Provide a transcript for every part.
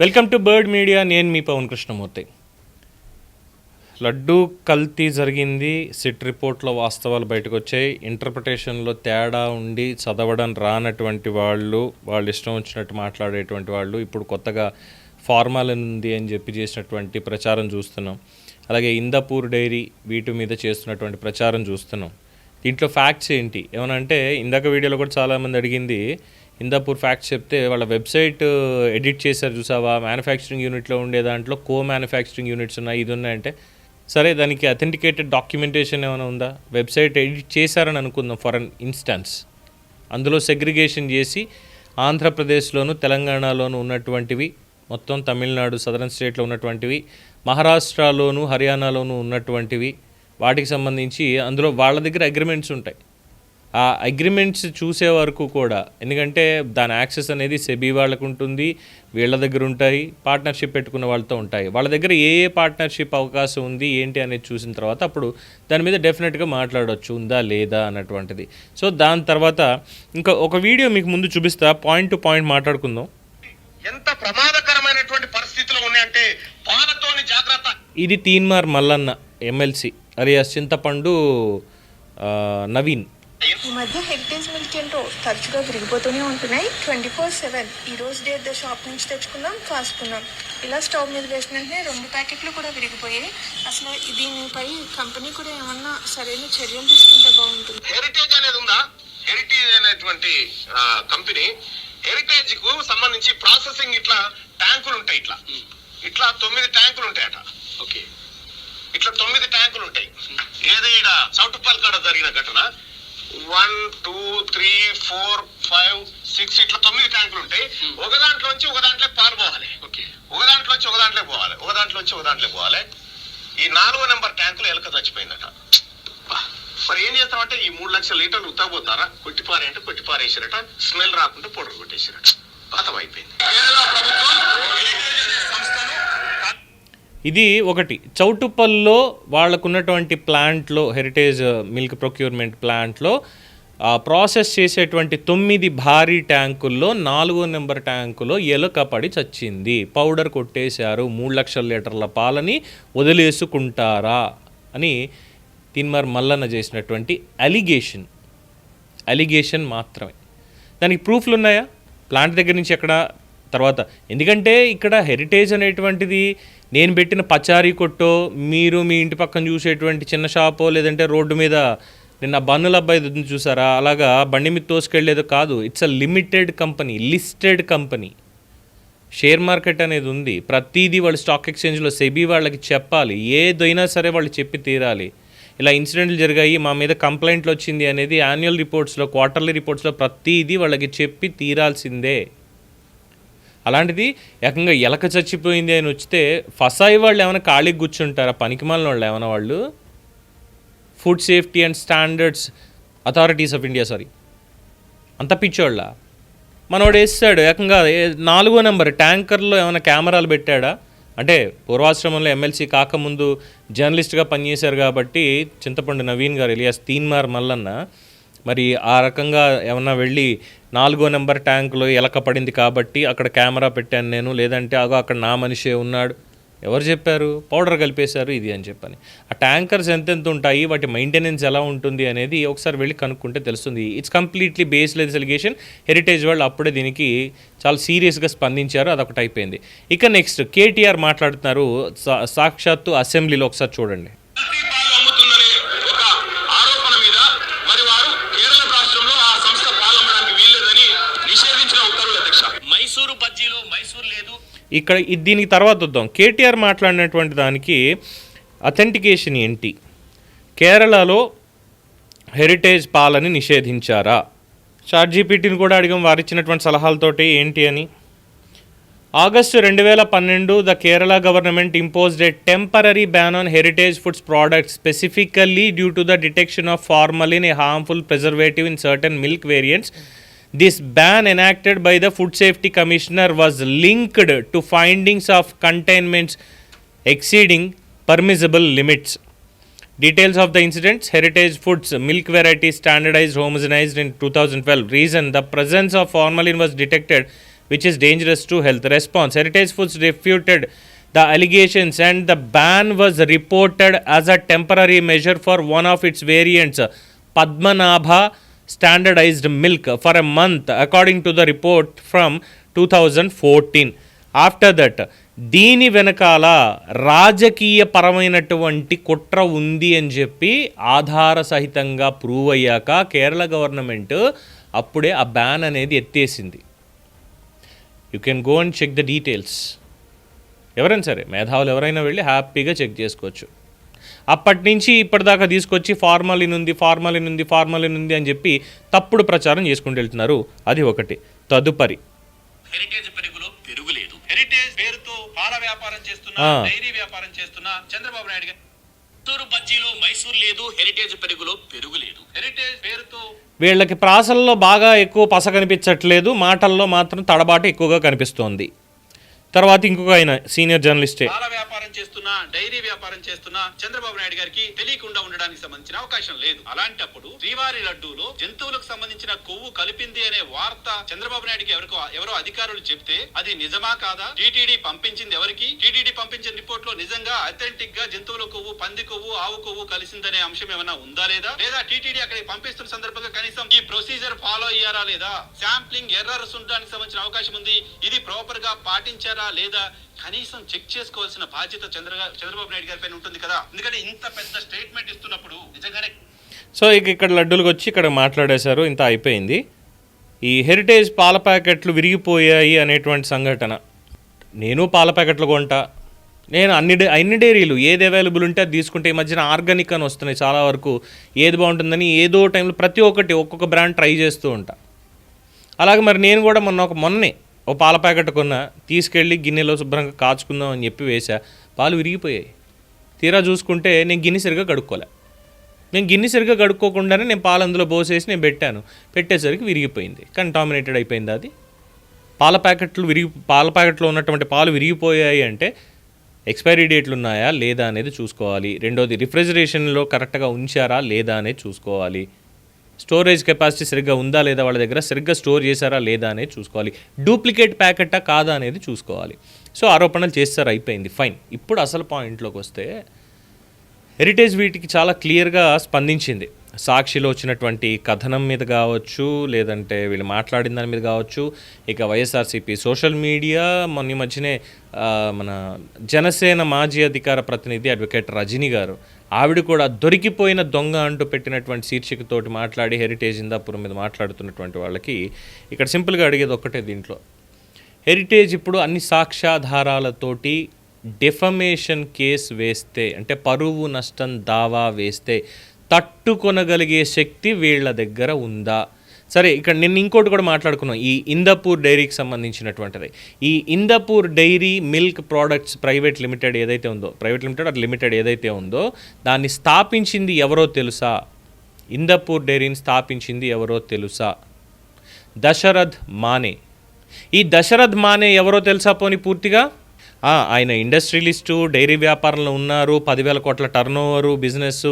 Welcome to bird media నేను మీ పవన్ కృష్ణమూర్తి. లడ్డూ కల్తీ జరిగింది సిట్ రిపోర్ట్లో వాస్తవాలు బయటకు వచ్చాయి ఇంటర్ప్రిటేషన్లో తేడా ఉండి చదవడం రానటువంటి వాళ్ళు వాళ్ళు ఇష్టం వచ్చినట్టు మాట్లాడేటువంటి వాళ్ళు ఇప్పుడు కొత్తగా ఫార్మాలిన్ ఉంది అని చెప్పి చేసినటువంటి ప్రచారం చూస్తున్నాం. అలాగే ఇందాపూర్ డైరీ వీటి మీద చేస్తున్నటువంటి ప్రచారం చూస్తున్నాం. దీంట్లో ఫ్యాక్ట్స్ ఏంటి? ఏమనంటే ఇందాక వీడియోలో కూడా చాలామంది అడిగింది ఇందాపూర్ ఫ్యాక్ట్స్ చెప్తే వాళ్ళ వెబ్సైట్ ఎడిట్ చేశారు చూసావా? మ్యానుఫ్యాక్చరింగ్ యూనిట్లో ఉండే దాంట్లో కో మ్యానుఫ్యాక్చరింగ్ యూనిట్స్ ఉన్నాయి ఇది ఉన్నాయంటే సరే దానికి అథెంటికేటెడ్ డాక్యుమెంటేషన్ ఏమైనా ఉందా? వెబ్సైట్ ఎడిట్ చేశారని అనుకుందాం ఫర్ అన్ ఇన్స్టాన్స్ అందులో సెగ్రిగేషన్ చేసి ఆంధ్రప్రదేశ్లోను తెలంగాణలోను ఉన్నటువంటివి మొత్తం తమిళనాడు సదరన్ స్టేట్లో ఉన్నటువంటివి మహారాష్ట్రలోను హర్యానాలోను ఉన్నటువంటివి వాటికి సంబంధించి అందులో వాళ్ళ దగ్గర అగ్రిమెంట్స్ ఉంటాయి. ఆ అగ్రిమెంట్స్ చూసే వరకు కూడా ఎందుకంటే దాని యాక్సెస్ అనేది సెబీ వాళ్ళకు ఉంటుంది వీళ్ళ దగ్గర ఉంటాయి పార్ట్నర్షిప్ పెట్టుకున్న వాళ్ళతో ఉంటాయి. వాళ్ళ దగ్గర ఏ ఏ పార్ట్నర్షిప్ అవకాశం ఉంది ఏంటి అనేది చూసిన తర్వాత అప్పుడు దాని మీద డెఫినెట్గా మాట్లాడవచ్చు ఉందా లేదా అన్నటువంటిది. సో దాని తర్వాత ఇంకా ఒక వీడియో మీకు ముందు చూపిస్తా పాయింట్ టు పాయింట్ మాట్లాడుకుందాం. ఎంత ప్రమాదకరమైనటువంటి పరిస్థితులు ఉన్నాయంటే పాలతోని జాగ్రత్త. ఇది తీన్మార్ మల్లన్న ఎమ్మెల్సీ అలియాస్ చింతపండు నవీన్. ఈ మధ్య హెరిటేజ్ మిల్క్ ఏంటో తరచుగా విరిగిపోతూనే ఉంటున్నాయి. ట్వంటీ ఫోర్ సెవెన్ ఈ రోజు డేట్ షాప్ నుంచి తెచ్చుకున్నాం కాసుకున్నాం ఇలా స్టవ్ మీద వేసిన వెంటనే రెండు ప్యాకెట్లు కూడా విరిగిపోయాయి. అసలు దీనిపై కంపెనీ కూడా ఏమన్నా సరైన చర్యలు తీసుకుంటే బాగుంటుంది? హెరిటేజ్ అనేది ఉందా? హెరిటేజ్ అనేటువంటి కంపెనీ. హెరిటేజ్కు సంబంధించి ప్రాసెసింగ్ ఇట్లా ట్యాంకులు ఉంటాయి ఇట్లా. ఇట్లా తొమ్మిది ట్యాంకులు ఉంటాయట. ఓకే. ఇట్లా తొమ్మిది ట్యాంకులు ఉంటాయి. ఏది ఈడ చౌటుప్పల్ కాడ జరిగిన ఘటన? One two three four five six ఇట్లా తొమ్మిది ట్యాంకులు ఉంటాయి. ఒక దాంట్లోంచి ఒక దాంట్లో పాలు పోవాలి. ఓకే. ఒక దాంట్లోంచి ఒక దాంట్లో పోవాలి. ఒక దాంట్లోంచి ఒక దాంట్లో పోవాలి. ఈ నాలుగో నెంబర్ ట్యాంకులో ఎలక చచ్చిపోయిందట. మరి ఏం చేస్తామంటే ఈ మూడు లక్షల లీటర్లు ఉత్తగపోతారా కొట్టిపారే అంటే కొట్టిపారేసారట. స్మెల్ రాకుండా పౌడర్ కొట్టేసారట. పాతం అయిపోయింది కేరళ ప్రభుత్వం ఇది ఒకటి. చౌటుప్పల్లో వాళ్ళకున్నటువంటి ప్లాంట్లో హెరిటేజ్ మిల్క్ ప్రొక్యూర్మెంట్ ప్లాంట్లో ప్రాసెస్ చేసేటువంటి తొమ్మిది భారీ ట్యాంకుల్లో నాలుగో నెంబర్ ట్యాంకులో ఎలుక పడి చచ్చింది. పౌడర్ కొట్టేశారు మూడు లక్షల లీటర్ల పాలని వదిలేసుకుంటారా అని తిన్మర్ మల్లన్న చేసినటువంటి అలిగేషన్ అలిగేషన్ మాత్రమే. దానికి ప్రూఫ్లు ఉన్నాయా? ప్లాంట్ దగ్గర నుంచి ఎక్కడ? తర్వాత ఎందుకంటే ఇక్కడ హెరిటేజ్ అనేటువంటిది నేను పెట్టిన పచారీ కొట్టో మీరు మీ ఇంటి పక్కన చూసేటువంటి చిన్న షాపో లేదంటే రోడ్డు మీద నిన్న బన్నుల అబ్బాయి చూసారా? అలాగా బండి మీద తోసుకెళ్ళేదో కాదు. It's a limited company listed company share market అనేది ఉంది. ప్రతిదీ వాళ్ళు స్టాక్ ఎక్స్చేంజ్లో సెబీ వాళ్ళకి చెప్పాలి. ఏదైనా సరే వాళ్ళు చెప్పి తీరాలి. ఇలా ఇన్సిడెంట్లు జరిగాయి. మా మీద కంప్లైంట్లు వచ్చింది అనేది యాన్యువల్ రిపోర్ట్స్లో క్వార్టర్లీ రిపోర్ట్స్లో ప్రతిదీ వాళ్ళకి చెప్పి తీరాల్సిందే. అలాంటిది ఏకంగా ఎలక చచ్చిపోయింది అని వచ్చితే ఫసాయి వాళ్ళు ఏమైనా ఖాళీకి కూర్చుంటారా? పనికిమాలిన వాళ్ళు ఏమైనా వాళ్ళు? Food safety and standards authorities of India sorry అంత పిచ్చోళ్ళ? మనోడు వేస్తాడు. ఏకంగా నాలుగో నెంబర్ ట్యాంకర్లో ఏమైనా కెమెరాలు పెట్టాడా? అంటే పూర్వాశ్రమంలో ఎమ్మెల్సీ కాకముందు జర్నలిస్ట్గా పనిచేశారు కాబట్టి చింతపండు నవీన్ గారు ఇలియాస్ తీన్మార్ మల్లన్న మరి ఆ రకంగా ఏమన్నా వెళ్ళి నాలుగో నెంబర్ ట్యాంకులో ఎలక పడింది కాబట్టి అక్కడ కెమెరా పెట్టాను నేను. లేదంటే అగో అక్కడ నా మనిషే ఉన్నాడు. ఎవరు చెప్పారు? పౌడర్ కలిపేశారు ఇది అని చెప్పని. ఆ ట్యాంకర్స్ ఎంతెంత ఉంటాయి? వాటి మెయింటెనెన్స్ ఎలా ఉంటుంది అనేది ఒకసారి వెళ్ళి కనుక్కుంటే తెలుస్తుంది. It's completely baseless allegation Heritage వాళ్ళు అప్పుడే దీనికి చాలా సీరియస్గా స్పందించారు. అదొకటి అయిపోయింది. ఇక నెక్స్ట్ కేటీఆర్ మాట్లాడుతున్నారు. సాక్షాత్తు అసెంబ్లీలో ఒకసారి చూడండి కల్తీ పాలు అమ్ముతుందనే ఒక ఆరోపణ మీద మరి వారు కేరళ రాష్ట్రంలో ఆ సంస్థ పాలు అమ్మడానికి వీల్లేదని నిషేధించిన ఉత్తర్వులు అధ్యక్ష మైసూరు బజ్జీలు మైసూరు లేదు ఇక్కడ దీనికి తర్వాత వద్దాం కేటీఆర్ మాట్లాడినటువంటి దానికి అథెంటికేషన్ ఏంటి? కేరళలో హెరిటేజ్ పాలని నిషేధించారా? చాట్ జీపీటీని కూడా అడిగాం వారు ఇచ్చినటువంటి సలహాలతోటి ఏంటి అని. ఆగస్టు రెండు వేల పన్నెండు the Kerala government imposed a temporary ban on Heritage foods products specifically due to the detection of formalin a harmful preservative in certain milk variants This ban enacted by the Food Safety Commissioner was linked to findings of containments exceeding permissible limits. Details of the incidents Heritage Foods milk variety standardized homogenized in 2012. Reason the presence of formalin was detected, which is dangerous to health. Response Heritage Foods refuted the allegations and the ban was reported as a temporary measure for one of its variants, Padmanabha standardized milk, for a month, according to the report from 2014. After that దీని వెనకాల రాజకీయ పరమైనటువంటి కుట్ర ఉంది అని చెప్పి ఆధార సహితంగా ప్రూవ్ అయ్యాక కేరళ గవర్నమెంట్ అప్పుడే ఆ బ్యాన్ అనేది ఎత్తేసింది. You can go and check the details ఎవరైనా సరే మేధావులు ఎవరైనా వెళ్ళి హ్యాపీగా చెక్ చేసుకోవచ్చు. అప్పటి నుంచి ఇప్పటిదాకా తీసుకొచ్చి ఫార్మాలిన్ ఉంది ఫార్మాలిన్ ఉంది ఫార్మాలిన్ ఉంది అని చెప్పి తప్పుడు ప్రచారం చేసుకుంటూ వెళ్తున్నారు. అది ఒకటి. తదుపరి. హెరిటేజ్ పెరుగులో పెరుగు లేదు హెరిటేజ్ పేరుతో పాల వ్యాపారం చేస్తున్నా. డైరీ వ్యాపారం చేస్తున్నా చంద్రబాబు నాయుడు గారు చిత్తూరు బజ్జీలో మైసూర్ లేదు హెరిటేజ్ పెరుగులో పెరుగు లేదు హెరిటేజ్ పేరుతో వీళ్ళకి ప్రాసల్లో బాగా ఎక్కువ పస కనిపించట్లేదు మాటల్లో మాత్రం తడబాటు ఎక్కువగా కనిపిస్తోంది. తర్వాత ఇంకొక ఆయన సీనియర్ జర్నలిస్టే. పాల వ్యాపారం చేస్తున్నా డైరీ వ్యాపారం చేస్తున్నా చంద్రబాబు నాయుడు గారికి తెలియకుండా ఉండడానికి సంబంధించిన అవకాశం లేదు. అలాంటప్పుడు శ్రీవారి లడ్డూలో జంతువులకు సంబంధించిన కొవ్వు కలిపింది అనే వార్త చంద్రబాబు నాయుడుకి ఎవరికో ఎవరో అధికారులు చెప్తే అది నిజమా కాదా? టీటీడీ పంపించింది ఎవరికి? టీటీడీ పంపించిన రిపోర్ట్లో నిజంగా అథెంటిక్గా జంతువుల కొవ్వు పంది కొవ్వు ఆవు కొవ్వు కలిసిందనే అంశం ఏమైనా ఉందా లేదా? లేదా టీటీడీ అక్కడికి పంపిస్తున్న సందర్భంగా కనీసం ఈ ప్రొసీజర్ ఫాలో అయ్యారా లేదా? శాంప్లింగ్ ఎర్రర్స్ ఉండడానికి సంబంధించిన అవకాశం ఉంది. ఇది ప్రాపర్గా పాటించారా? లేదా కనీసం చెక్ చేసుకోవాల్సిన బాధ్యత చంద్ర చంద్రబాబు నాయుడు గారి పైన ఉంటుంది కదా? ఎందుకంటే ఇంత పెద్ద స్టేట్మెంట్ ఇస్తున్నప్పుడు నిజంగానే సో ఇక ఇక్కడ లడ్డూలకు వచ్చి ఇక్కడ మాట్లాడేశారు ఇంత అయిపోయింది. ఈ హెరిటేజ్ పాల ప్యాకెట్లు విరిగిపోయాయి అనేటువంటి సంఘటన. నేను పాల ప్యాకెట్లు కొంటా. నేను అన్ని డే అన్ని డైరీలు ఏది అవైలబుల్ ఉంటే అది తీసుకుంటే ఈ మధ్యన ఆర్గానిక్ అని వస్తున్నాయి చాలా వరకు. ఏది బాగుంటుందని ఏదో టైంలో ప్రతి ఒక్కటి ఒక్కొక్క బ్రాండ్ ట్రై చేస్తూ ఉంటా. అలాగే మరి నేను కూడా మొన్న ఒక మొన్నే ఓ పాల ప్యాకెట్ కొన్నా తీసుకెళ్ళి గిన్నెలో శుభ్రంగా కాచుకుందాం అని చెప్పి వేసా పాలు విరిగిపోయాయి. తీరా చూసుకుంటే నేను గిన్నె సరిగా కడుక్కోలే. నేను గిన్నె సరిగ్గా కడుక్కోకుండానే నేను పాలు అందులో పోసేసి నేను పెట్టాను. పెట్టేసరికి విరిగిపోయింది. కంటామినేటెడ్ అయిపోయింది అది? పాల ప్యాకెట్లు విరిగి పాల ప్యాకెట్లో ఉన్నటువంటి పాలు విరిగిపోయాయి అంటే ఎక్స్పైరీ డేట్లు ఉన్నాయా లేదా అనేది చూసుకోవాలి. రెండోది రిఫ్రిజరేషన్లో కరెక్ట్గా ఉంచారా లేదా అనేది చూసుకోవాలి. స్టోరేజ్ కెపాసిటీ సరిగ్గా ఉందా లేదా వాళ్ళ దగ్గర సరిగ్గా స్టోర్ చేశారా లేదా అనేది చూసుకోవాలి. డూప్లికేట్ ప్యాకెటా కాదా అనేది చూసుకోవాలి. సో ఆరోపణలు చేస్తారు అయిపోయింది ఫైన్. ఇప్పుడు అసలు పాయింట్లోకి వస్తే హెరిటేజ్ వీటికి చాలా క్లియర్గా స్పందించింది. సాక్షిలో వచ్చినటువంటి కథనం మీద కావచ్చు లేదంటే వీళ్ళు మాట్లాడిన దాని మీద కావచ్చు ఇక వైఎస్ఆర్సీపీ సోషల్ మీడియా మొన్న మధ్యనే మన జనసేన మాజీ అధికార ప్రతినిధి అడ్వకేట్ రజనీ గారు ఆవిడ కూడా దొరికిపోయిన దొంగ అంటూ పెట్టినటువంటి శీర్షికతోటి మాట్లాడి హెరిటేజ్ ఇందాపురం మీద మాట్లాడుతున్నటువంటి వాళ్ళకి ఇక్కడ సింపుల్గా అడిగేది ఒక్కటే దీంట్లో. హెరిటేజ్ ఇప్పుడు అన్ని సాక్ష్యాధారాలతోటి డిఫమేషన్ కేస్ వేస్తే అంటే పరువు నష్టం దావా వేస్తే తట్టుకొనగలిగే శక్తి వీళ్ళ దగ్గర ఉందా? సరే ఇక్కడ నిన్న ఇంకోటి కూడా మాట్లాడుకున్నాం. ఈ ఇందపూర్ డైరీకి సంబంధించినటువంటిది. ఈ Indapur dairy milk products private limited ఏదైతే ఉందో ప్రైవేట్ లిమిటెడ్ అది లిమిటెడ్ ఏదైతే ఉందో దాన్ని స్థాపించింది ఎవరో తెలుసా? ఇందపూర్ డైరీని స్థాపించింది ఎవరో తెలుసా? దశరథ్ మానే. ఈ దశరథ్ మానే ఎవరో తెలుసా పోని పూర్తిగా? ఆయన ఇండస్ట్రియలిస్టు డైరీ వ్యాపారంలో ఉన్నారు పదివేల కోట్ల టర్న్ ఓవరు బిజినెస్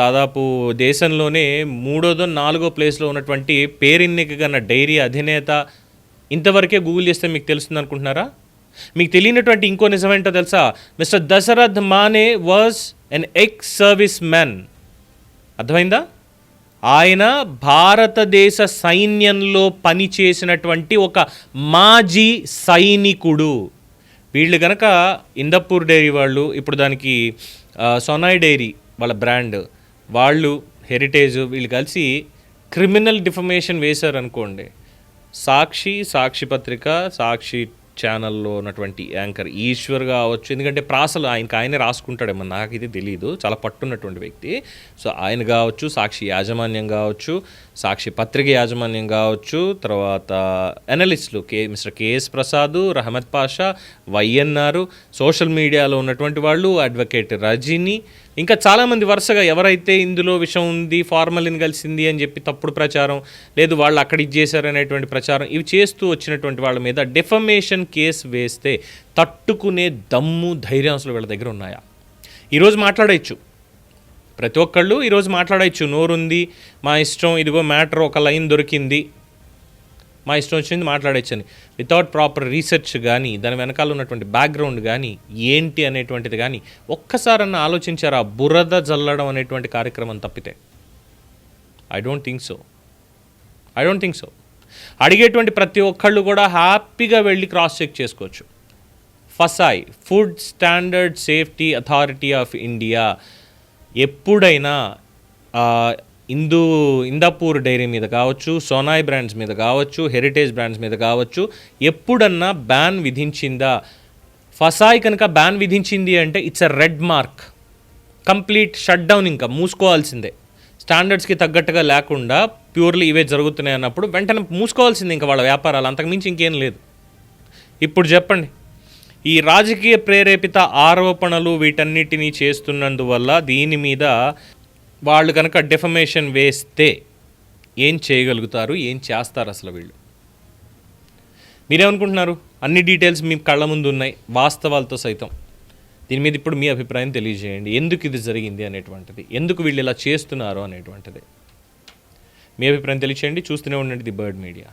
దాదాపు దేశంలోనే మూడోదో నాలుగో ప్లేస్లో ఉన్నటువంటి పేరెన్నికగన్న డైరీ అధినేత ఇంతవరకే గూగుల్ చేస్తే మీకు తెలుస్తుంది అనుకుంటున్నారా? మీకు తెలియనటువంటి ఇంకో నిజమేంటో తెలుసా? Mister Dasharath Mane was an ex service man అర్థమైందా? ఆయన భారతదేశ సైన్యంలో పనిచేసినటువంటి ఒక మాజీ సైనికుడు. వీళ్ళు గనక ఇందపూర్ డైరీ వాళ్ళు ఇప్పుడు దానికి ఆ, సొనాయ్ డైరీ వాళ్ళ బ్రాండ్ వాళ్ళు హెరిటేజ్ వీళ్ళు కలిసి క్రిమినల్ డిఫమేషన్ వేశారనుకోండి సాక్షి సాక్షి పత్రిక సాక్షి ఛానల్లో ఉన్నటువంటి యాంకర్ ఈశ్వర్ కావచ్చు. ఎందుకంటే ప్రాసలు ఆయనకి ఆయనే రాసుకుంటాడేమో నాకు ఇది తెలియదు చాలా పట్టున్నటువంటి వ్యక్తి. సో ఆయన కావచ్చు సాక్షి యాజమాన్యం కావచ్చు సాక్షి పత్రిక యాజమాన్యం కావచ్చు తర్వాత అనలిస్టులు కే Mister KS Prasad Rahamath Pasha YNR social మీడియాలో ఉన్నటువంటి వాళ్ళు అడ్వకేట్ రజనీ ఇంకా చాలామంది వరుసగా ఎవరైతే ఇందులో విషం ఉంది ఫార్మలిన్ కలిసింది అని చెప్పి తప్పుడు ప్రచారం లేదు వాళ్ళు అక్కడ ఇచ్చేశారు అనేటువంటి ప్రచారం ఇవి చేస్తూ వచ్చినటువంటి వాళ్ళ మీద డెఫమేషన్ కేసు వేస్తే తట్టుకునే దమ్ము ధైర్యం అసలు వీళ్ళ దగ్గర ఉన్నాయా? ఈరోజు మాట్లాడచ్చు. ప్రతి ఒక్కళ్ళు ఈరోజు మాట్లాడచ్చు. నోరుంది మా ఇష్టం ఇదిగో మ్యాటర్ ఒక లైన్ దొరికింది. మా ఇష్టం వచ్చింది మాట్లాడొచ్చని. వితౌట్ ప్రాపర్ రీసెర్చ్ కానీ దాని వెనకాల ఉన్నటువంటి బ్యాక్గ్రౌండ్ కానీ ఏంటి అనేటువంటిది కానీ ఒక్కసారన్నా ఆలోచించారా బురద జల్లడం అనేటువంటి కార్యక్రమం తప్పితే? I don't think so I don't think so అడిగేటువంటి ప్రతి ఒక్కళ్ళు కూడా హ్యాపీగా వెళ్ళి క్రాస్ చెక్ చేసుకోవచ్చు. FSSAI food standard safety authority of India ఎప్పుడైనా ఇందు ఇందాపూర్ డైరీ మీద కావచ్చు సోనాయ్ బ్రాండ్స్ మీద కావచ్చు హెరిటేజ్ బ్రాండ్స్ మీద కావచ్చు ఎప్పుడన్నా బ్యాన్ విధించిందా? ఫసాయ్ కనుక బ్యాన్ విధించింది అంటే it's a red mark. Complete shut down ఇంకా మూసుకోవాల్సిందే. స్టాండర్డ్స్కి తగ్గట్టుగా లేకుండా ప్యూర్లీ ఇవే జరుగుతున్నాయి అన్నప్పుడు వెంటనే మూసుకోవాల్సిందే ఇంకా వాళ్ళ వ్యాపారాలు. అంతకుమించి ఇంకేం లేదు. ఇప్పుడు చెప్పండి. ఈ రాజకీయ ప్రేరేపిత ఆరోపణలు వీటన్నిటినీ చేస్తున్నందువల్ల దీని మీద వాళ్ళు కనుక డెఫమేషన్ వేస్తే ఏం చేయగలుగుతారు ఏం చేస్తారు అసలు వీళ్ళు? మీరేమనుకుంటున్నారు? అన్ని డీటెయిల్స్ మీ కళ్ళ ముందు ఉన్నాయి వాస్తవాలతో సైతం. దీని మీద ఇప్పుడు మీ అభిప్రాయం తెలియజేయండి. ఎందుకు ఇది జరిగింది అనేటువంటిది? ఎందుకు వీళ్ళు ఇలా చేస్తున్నారు అనేటువంటిది? మీ అభిప్రాయం తెలియచేయండి. చూస్తూనే ఉండండి ది బర్డ్ మీడియా.